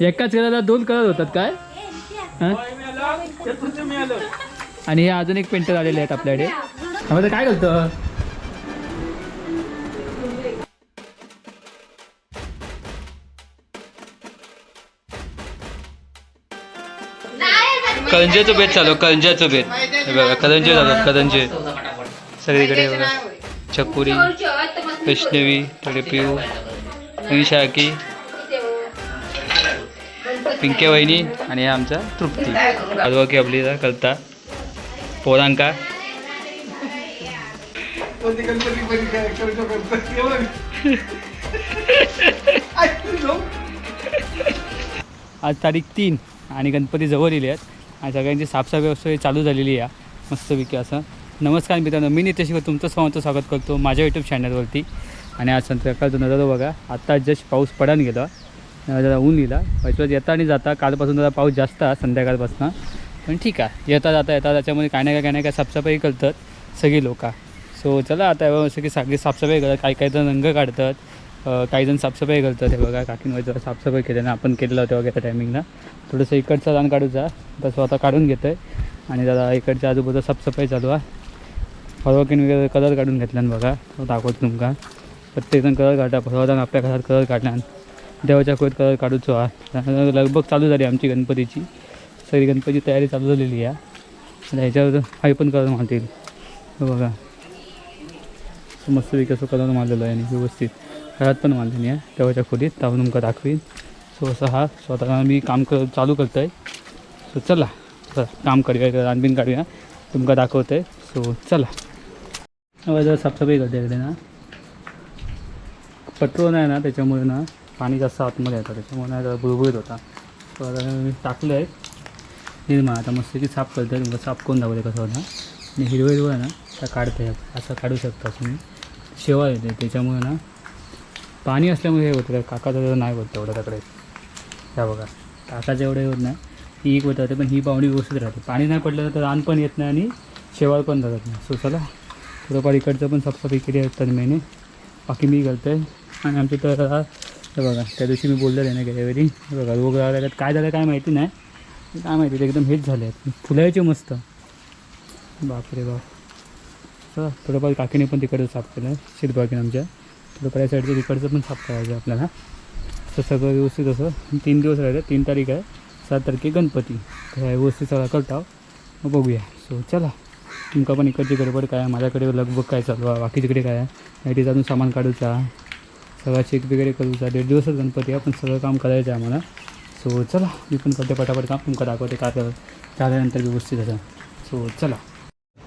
एकाच कलरला दोन कलर होतात काय? आणि हे अजून एक पेंटर आलेले आहेत आपल्याकडे. आम्हाला काय करतं करंजेचं बेत चालू करंज्याचं बेत. बघा करंजे जातात करंजे सगळीकडे बघा. चकुरी वैष्णवी थोडे पिऊ निशाकी पिंके वहिनी आणि हे आमचा तृप्ती. आजोबा की आपली कलता पोरांका. आज तारीख तीन आणि गणपती जवळ येले आहेत. आणि सगळ्यांची साफसफाई व्यवस्था चालू झालेली आहे. मस्तपैकी असं. नमस्कार मित्रांनो मी नितेश तुमचं सर्वांचं स्वागत करतो माझ्या यूट्यूब चॅनलवरती आणि आज संध्याकाळचा नजारा बघा. आत्ता जस्ट पाऊस पडान गेला. जरा ऊन लिहिला. पाहिजे येता आणि जाता. कालपासून जरा पाऊस जास्त आहे संध्याकाळपासून. पण ठीक आहे. येता जाता येता त्याच्यामध्ये काय ना काय काय ना काय साफसफाई करतात सगळी लोक. सो चला आता सगळी सगळी साफसफाई करतात. काही काही जण रंग काढतात. काही जण साफसफाई करतात. हे बघा काकींवर जरा साफसफाई केल्यानं आपण केलेलं होतं वगैरे टायमिंगला थोडंसं इकडचा रान काढूचा तर स्वतः काढून घेतो आहे आणि जरा इकडच्या आजूबाजूला साफसफाई चालू आहे. फळवकीन वगैरे कलर काढून घेतल्यान बघा. तो दाखवतो तुमका. प्रत्येकजण कलर काढता फळवतान आपल्या घरात कलर काढल्यान. देवाच्या खोत कलर काढूचो हा. लगभग चालू झाली आमची गणपतीची. सगळी गणपतीची तयारी चालू झालेली आहे. आणि ह्याच्यावर हाय पण कलर मारतील. बघा. मस्तपैकी असं कलर मानलेलो आहे आणि व्यवस्थित. घरात पण मारलेली आहे. देवाच्या खोलीत त्यावर तुमका दाखवीन. सो असं हा स्वतः मी काम कर चालू करतो आहे सो चला. चला काम करूया रानबीन काढूया. तुमका दाखवतो आहे सो चला. जरा साफसफाई करते इकडे ना. पेट्रोल आहे ना त्याच्यामुळे ना. पाणी जास्त आतमध्ये येतं त्याच्यामुळे जरा बुळबुळीत होता. तर मी टाकलं आहे निर्मा आता मस्त की साफ करते तुमका साफ करून दाखवते कसं होता. आणि हिरवं हिरवं आहे ना त्या काढते. असं काढू शकता तुम्ही. शेवा येते त्याच्यामुळे ना पाणी असल्यामुळे हे होतं. काकाचं जरा नाही होत तेवढं त्याकडे त्या बघा काकाचं एवढं हे होत नाही ही एक होत राहते पण ही पाहुणी व्यवस्थित राहते. पाणी नाही पडलं तर रान पण येत नाही आणि शेवाळ पण जात नाही. सो चला थोडंफार इकडचं पण साफसफाई केली आहे तर महिने बाकी मी करतो आहे आणि आमचं तर हे बघा त्या दिवशी मी बोललेलं आहे ना गेल्या वेळी हे बघा रोग लागला काय झालं काय माहिती नाही. काय माहिती ते एकदम हेच झाले आहेत फुलायचे मस्त. बापरे बाप. चला थोडंफार काकीने पण तिकडचं साफ केलं आहे शिरबागीन आमच्या. थोडंफार या साईडचं तिकडचं पण साफ करायचं आपल्याला. तर सगळं व्यवस्थित असं तीन दिवस राहिले तीन तारीख आहे सात तारखे गणपती. तर ह्या व्यवस्थित सगळा करता मग बघूया. सो चला. तुमका पण इकडची गडबड काय माझ्याकडे लगबग काय चालू आहे? बाकीच्याकडे काय आहे? आयटीचं अजून सामान काढूचा. सगळा चेक वगैरे करूचा दीड दिवसच गणपती आहे पण सगळं काम करायचं आहे आम्हाला. सो चला मी पण करते पटापट काम तुमका दाखवते काय कर झाल्यानंतर व्यवस्थित असं. सो चला.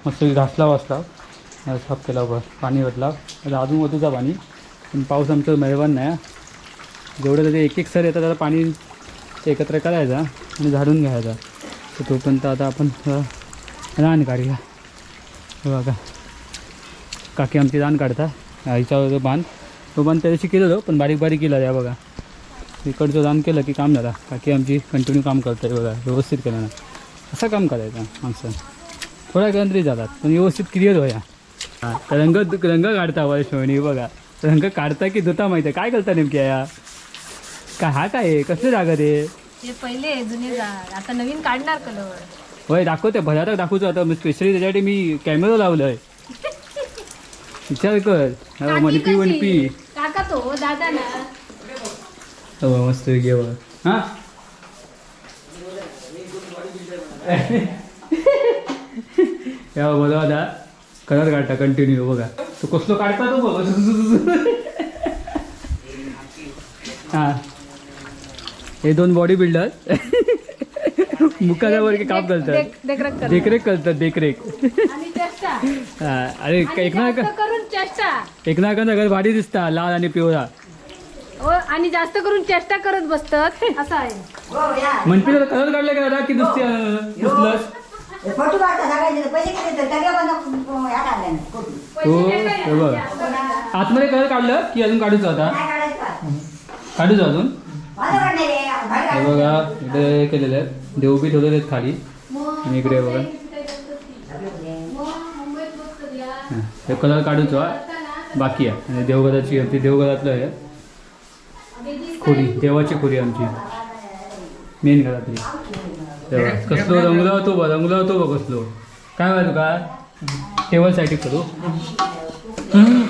मस्त घासला वाचला साफ केला बघ पाणी ओतला. आता अजून ओतूचा पाणी. पण पाऊस आमचं मेळवण नाही जेवढं त्याचे एक एक सर येतात त्याला पाणी एकत्र करायचा आणि झाडून घ्यायचा. तर तोपर्यंत आता आपण रान काढूया. बघा. काकी आमची रान काढता. हिच्यावर बांध. तो बांध त्या दिवशी केलेलो पण बारीक बारीक केला या बघा. इकडचं रान केलं की काम झाला. काकी आमची कंटिन्यू काम करते बघा व्यवस्थित केलं ना. असं काम करायचं माणसं. थोड्या केंद्रित जातात पण व्यवस्थित क्लिअर होया. हां रंग रंग काढता वैष्णवणी बघा. रंग काढता की धुता माहिती आहे. काय करता नेमक्या या? काय हा काय आहे? कसले जागा ते हे पहिले जुने आता नवीन काढणार कलर होय दाखवते. भरातच दाखवतो. आता मी स्पेशली त्याच्यासाठी मी कॅमेरा लावलाय. विचार कर. मनपी वनपी काका तो दादा ना. हो मस्त घेऊ हा? या बोला आता. कलर काढता कंटिन्यू बघा. तो कसलो काढता तो बघ. हा. हे दोन बॉडी बिल्डर मुखाच्या वरती काम करतात. देख- देखरेख कर देखरेख करतात देखरेख. चेष्टा. हा, अरे आणि एक ना जास्त करून चेष्टा. घर भारी दिसता लाल आणि पिवळा. हो आणि जास्त करून चेष्टा करत बसतात असं आहे. म्हणते कलर काढले का दादा की दुसरी अं, दुसलंच फोटो काढता सगळ्यांचे पैसे किती देतात? सगळे बंद ह्या काढल्या ना, फोटो. हो हे बघ. आतमध्ये कलर काढलं की अजून काढूच आता? काय काढायचं. बा? काढूच अजून? माझं काढणार आहे, हे. बघा इकडे हे केलेले आहेत. देवबी ठेवलेले आहेत खाली. आणि इकडे हे बघा. हा, हे कलर काढूच हा. बाकी आहे. आणि देवघराची ती देवघरातलं आहे. खोली देवाची खोली आमची. मेन घरातली. तेव्हा कसलो? रंगला होतो बघ रंगला होतो बघ कसलो? काय माहिती का टेबलसाठी करू. हम्म.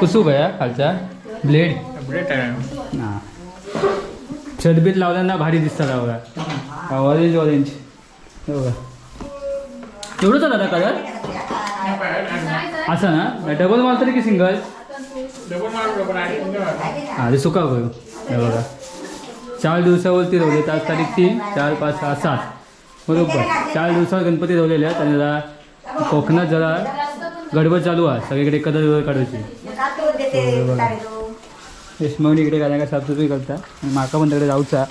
पुसू गया खालचा? ब्लेड? ना छतबीत लावल्याना भारी दिसतात बघा ऑरेंज ऑरेंज हे एवढंच दादा कलर? असं ना? डबल माल तरी की सिंगल हा ते सुका करू हे बघा. चार दिवसावरती रवले आज तारीख तीन चार पाच सहा सात. बरोबर. चार दिवसावर गणपती रवलेले आहेत आणि जरा कोकणात जरा गडबड चालू आहे. सगळीकडे कदर वगैरे काढायची. काढतो यशमणी इकडे काय काय साफसफाई करता आणि माका पण तिकडे जाऊचा.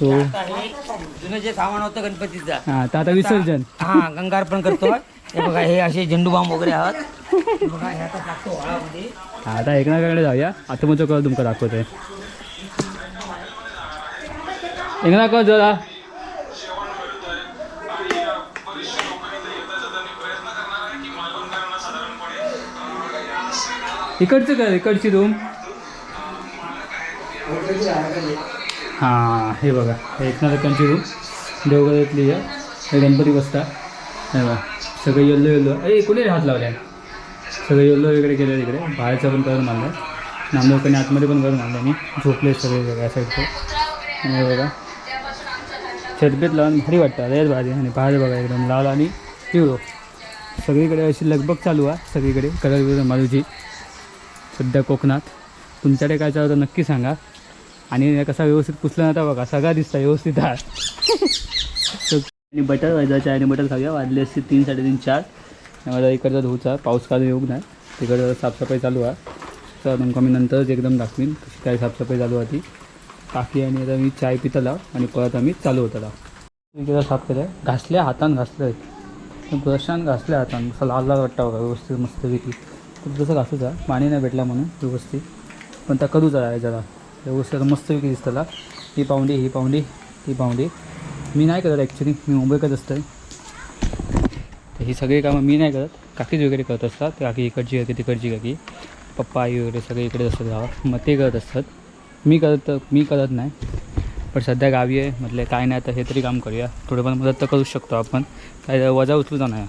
सो जुनं जे सामान होतं गणपतीचा. हां तर आता विसर्जन. हा गंगार पण करतो हे बघा हे असे झेंडू बांब वगैरे आहात. हे बघा हे आता टाकतो आता जाऊया. आता मग कळ तुमका दाखवतोय. एकना कळ जरा इकडचं कर इकडची रूम. हां हे बघा हे एकनाथकांची रूम देवगडातली आहे हे गणपती बसता. हे बघा सगळं येल्लो येल्लो. अरे कोणी हात लावल्या सगळं येल्लो वगैरे केलं तिकडे. बाहेरचा पण करून मारला नामदेवकडे आतमध्ये पण करून मारलं मी. झोपले सगळे बघा साईडचे आणि हे बघा छतबीत लावून भारी वाटतं. रेच भारी. आणि बाहेर बघा एकदम लाल आणि पिवळो. सगळीकडे अशी लगबग चालू आहे. सगळीकडे कलर बिलर मारूची. सध्या कोकणात. तुमच्याकडे काय चालू नक्की सांगा. आणि कसा व्यवस्थित पुसला नव्हता बघा सगळा दिसता व्यवस्थित आहे. आणि बटर वाजायचं आणि बटर खाऊया. वाजले असते तीन साडेतीन चार. मला इकडचा धुचा पाऊस काल येऊ नाही. तिकडं साफसफाई चालू आहे. तर तुमका मी नंतरच एकदम दाखवीन कशी काय साफसफाई चालू आहे ती. टाकी आणि आता मी चाय पितला आणि परत आम्ही चालू होता इकडं साफ केलं घासल्या हातान घासलं ब्रशान घासल्या हातान. असं लाल लाल वाटतं बघा व्यवस्थित मस्तपैकी. खूप जसं घासूचा पाणी नाही भेटला म्हणून व्यवस्थित. पण त्या करूचा आहे जरा. व्यवस्थित आता मस्तपैकी त्याला ही पाहुंडी ही पाहुंडी ही पाहुंडी. मी नाही करत ॲक्च्युली मी मुंबईकच असतं तर ही सगळी कामं मी नाही करत. काकीच वगैरे करत असतात. काकी इकडची काकी तिकडची काकी. पप्पा आई वगैरे सगळे इकडे असतात गावात. मग ते करत असतात. मी करत मी करत नाही. पण सध्या गावी आहे. म्हटलं काय नाही तर हे तरी काम करूया. थोडंफार मदत तर करू शकतो आपण. काय वजा उचलू नाही.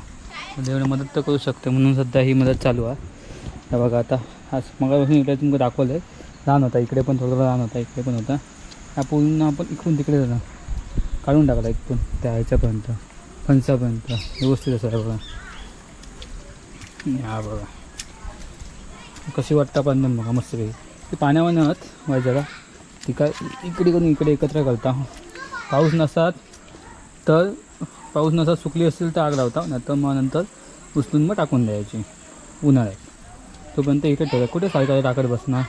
म्हणजे एवढं मदत तर करू शकतो. म्हणून सध्या ही मदत चालू आहे. बघा आता. आज मगापासून इकडे तुमचं दाखवलं आहे लहान होता इकडे पण थोडं लहान होता इकडे पण होता. हा पूर्ण आपण इकडून तिकडे जाणार. काढून टाकला इकडून त्या ह्याच्यापर्यंत फणसापर्यंत व्यवस्थित असं आहे बघा हा बघा. कशी वाटतं पण बघा मस्तपैकी ती पाण्यावर नव्हत माझ्या जरा इकडे करून इकडे एकत्र करता. पाऊस नसतात तर पाऊस नसतात सुकली असेल तर आग लावता. नाही तर मग नंतर उचलून मग टाकून द्यायची. उन्हाळ्यात. तोपर्यंत इकडे ठेवा. कुठे सायकल टाकत बसणार?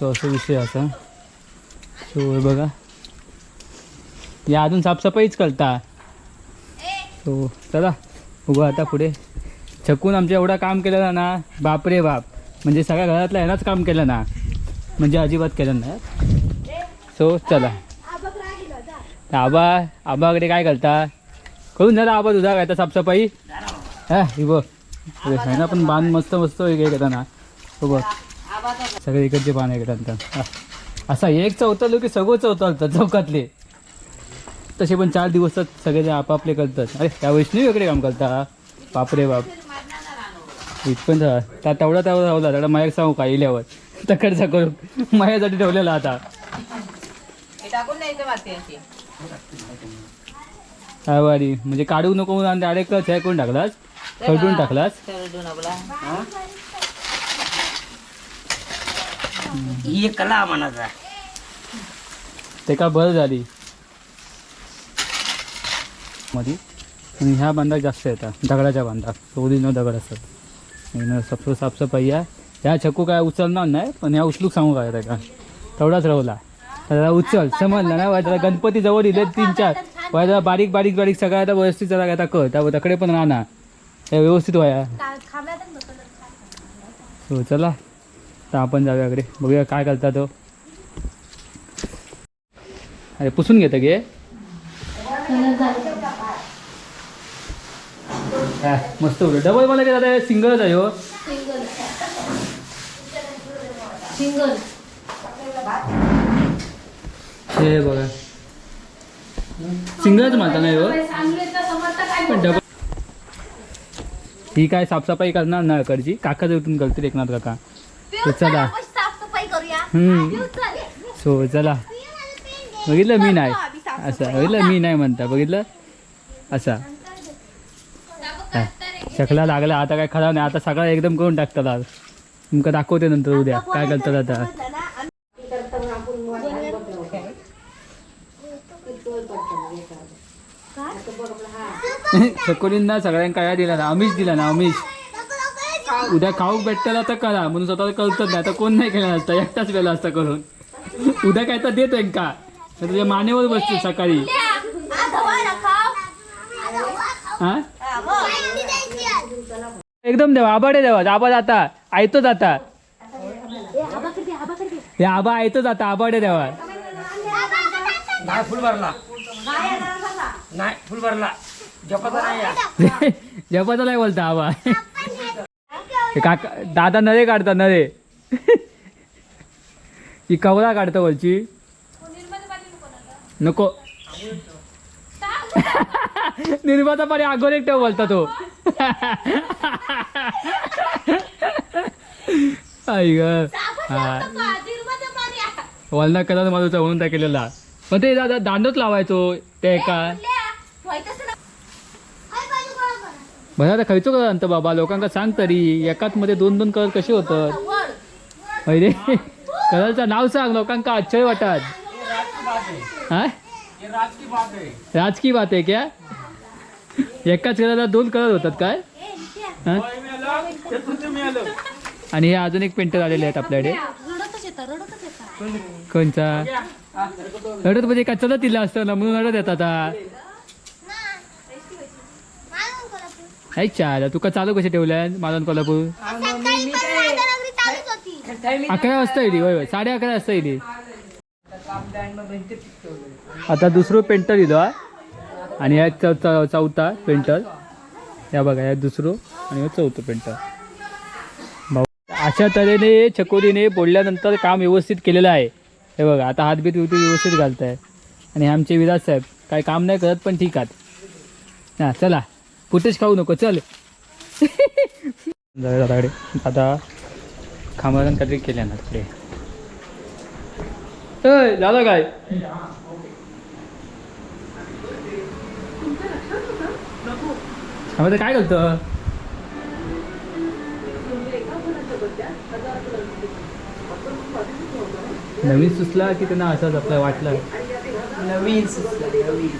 सो असं विषय असा. सो हे बघा. या अजून साफसफाईच करता. सो चला उभं आता पुढे. छकून आमच्या एवढं काम केलं ना बापरे बाप. म्हणजे सगळ्या घरातलं ह्यालाच काम केलं ना. म्हणजे अजिबात केलं नाही. सो चला. आबा आबाकडे काय करता? करून झाला आबा तुझा काय तर साफसफाई? हा बघ ना पण बांध मस्त मस्त वेगळे घेता ना. हो बघ. सगळे इकडचे पान घेतात असा एक चौथालो की सगळं चौथालतात चौकातले. तसे पण चार दिवसात सगळे आपापले करतात. अरे त्या वैष्णवी वेगळे काम करता? बापरे बाप. राहा. त्या तेवढा तेवढा राहला तेवढा मायाक सांगू का इल्यावर? तकडचा करून मायासाठी ठेवलेला आता. वारी म्हणजे काढू नको आणि डायरेक्ट हे करून टाकलास? खरडून टाकलास? एक कला मनाचा ते का बरं झाली? मध्ये आणि ह्या बांधा जास्त येतात. दगडाच्या बांधा. ओरिजिनल दगड असतात. आणि साफ साफसफाई आहे. ह्या छकू काय उचलणार नाही पण ह्या उचलूक सांगू काय का? तेवढाच राहला. त्याला उचल. समजलं ना? त्याला गणपती जवळ दिले तीन चार. वय जरा बारीक बारीक बारीक सगळं आता व्यवस्थित जरा आता कर. त्या तकडे पण राहणार. हे व्यवस्थित व्हाया हो चला. तर आपण जाऊयाकडे बघूया काय करता तो. अरे पुसून घेतं गे मस्त उलट डबल मला काय दादा सिंगलच आहे हो. सिंगल हे बघा. सिंगलच म्हणता नाही हो पण डबल ही काय साफसफाई करणार ना कडची काका उठून करतील एकनाथ काका. तर चला. साफसफाई करूया. हम्म. सो चला. बघितलं मी नाही. असं बघितलं मी नाही म्हणता. बघितलं? असा. शकला लागला. आता काय खरा नाही. आता सगळं एकदम करून टाकतात आज. तुमका दाखवते नंतर उद्या. काय करतात आता? चकोरींना सगळ्यांना काय दिला ना? अमिष दिला ना अमिष उद्या खाऊक भेटताला तर करा म्हणून स्वतः कळतच नाही. आता कोण नाही केला असता? एकटाच वेळा असता करून. उद्या काय तर देत का? तर तुझ्या मानेवर बसते सकाळी. हा एकदम देवा आबाडे देवा. आबा जाता आयतो जाता. हे आबा आयतो जाता आबाडे देवा. नाही फुल भरला. नाही फुल भरला. जपाचा नाही या जपाचा नाही बोलता आबा. हे काका दादा नरे काढता नरे ही कवरा काढतो वरची. नको. निर्माता पाणी आगोर एक ठेव बोलता तो. आई ग. वलना कलर माझा म्हणून त्या केलेला. पण ते दादा दांडच लावायचो ते एका बरं आता खयचो कलर आणतं बाबा लोकांका सांग तरी एकाच मध्ये दोन दोन कलर कसे होतात? अरे कलरचं नाव सांग लोकांका आश्चर्य वाटत. हा? राजकी बात आहे क्या? एकाच कलरला दोन कलर होतात काय? आणि हे अजून एक पेंटर आलेले आहेत आपल्याकडे. कोणचा? रडत म्हणजे काय? चलत तिला असतं ना म्हणून रडत येतात आता. अच्छा तुका चालू कसे ठेवल्या मालवण कोल्हापूर? अकरा वाजता येईल होय होय. साडे अकरा वाजता येईल आता दुसरं पेंटर दिलो हा. आणि या चौ चौ- चौथा पेंटर या बघा या दुसरं आणि हे चौथं पेंटर भाऊ अशा तऱ्हेने चकोरीने बोलल्यानंतर काम व्यवस्थित केलेलं आहे. हे बघा आता हातबीत बिवती व्यवस्थित घालताय. आणि हे आमचे विराज साहेब काय काम नाही करत पण ठीक आहेत. हां चला. फुटेज खाऊ नको चल. दादाकडे आता खांबारण काहीतरी केल्या ना तिकडे झालं काय? आम्ही काय करतो? नवीन सुचला की त्यांना असंच आपलं वाटलं? नवीन सुचलं नवीन.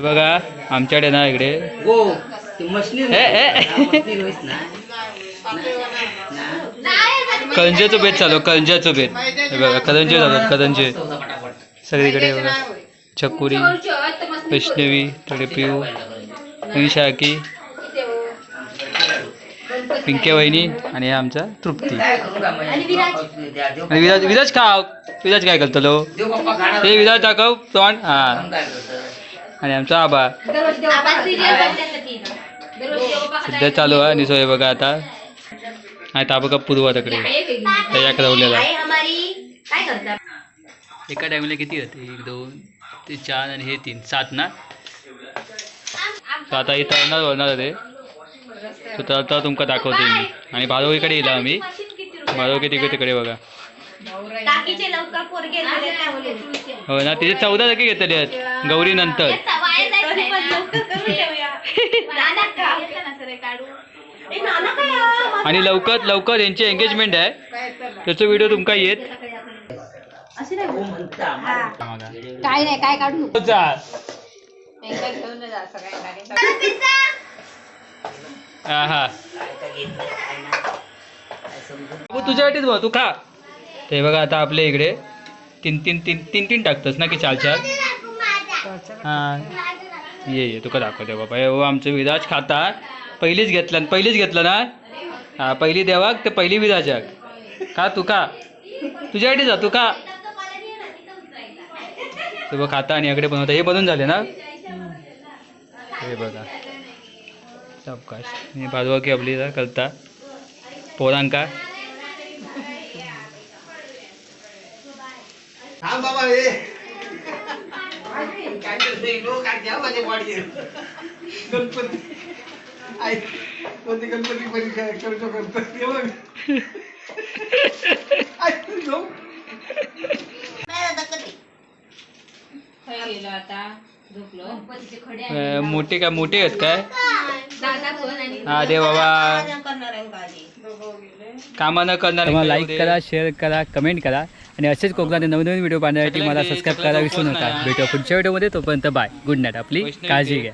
हे बघा आमच्याकडे ना इकडे. ना. करंजाचं बेत चालू करंजाचं बेत. हे बघा करंजे झालं करंजे सगळीकडे हे बघा. चकुरी वैष्णवी थोडे पिऊ निशाकी पिंके वहिनी आणि हे आमचा तृप्ती? आणि विराज? विराज खाव विराज काय करतलो ते विराज दाखव तोंड. हा? आणि आमचा आबा सध्या चालू आहे आणि सोय बघा आता. नाही ता बघा पूर्वा तकडे. तयार रवलेला. एका टायमाला किती होते? एक दोन ते चार आणि हे तीन. सात ना? तर आता इथं तळणार वळणार ते. तर तुमका दाखवते मी. आणि भारोगीकडे येला आम्ही. भारोगी तिकडे तिकडे बघा. टाकीचे लवकर त्यामुळे. हो ना तिथे चौदा टक्के घेतले आहेत. गौरी नंतर. हा? आणि लवकर लवकर यांची एंगेजमेंट आहे. त्याचा व्हिडिओ तुमका येत. हो. काय नाही काय काढू? जा. आहा. बाबू तुझ्यासाठीच बघ तू खा. ते बघा आता आपल्या इकडे तीन तीन तीन तीन तीन टाकतस ना की चार चार? हां. ये ये तुका दाखवते बाबा. हे हो आमचं विराज खाता पहिलीच घेतलं पहिलीच घेतलं ना? हा पहिली देवाक ते पहिली विराजाक का तू खा. तुझ्यासाठी जा तू का ते बघ खाता आणि याकडे बनवता. हे बनवून झाले ना? हे बघा. सबकाश मी बाजवा की आपली करता. पोरांका. माझ्या गणपती आई कोणती गणपती पण करतो करतो ते बघ जाऊ. अं, मोठे काय मोठे आहेत काय हा दे बाबा. कामं न करणार लाईक करा शेअर करा कमेंट करा आणि असेच कोकणात नवीन नवीन व्हिडिओ पाहण्यासाठी मला सबस्क्राईब करायला विसरू नका. भेटू पुढच्या व्हिडिओमध्ये तोपर्यंत बाय गुड नाईट आपली काळजी घ्या.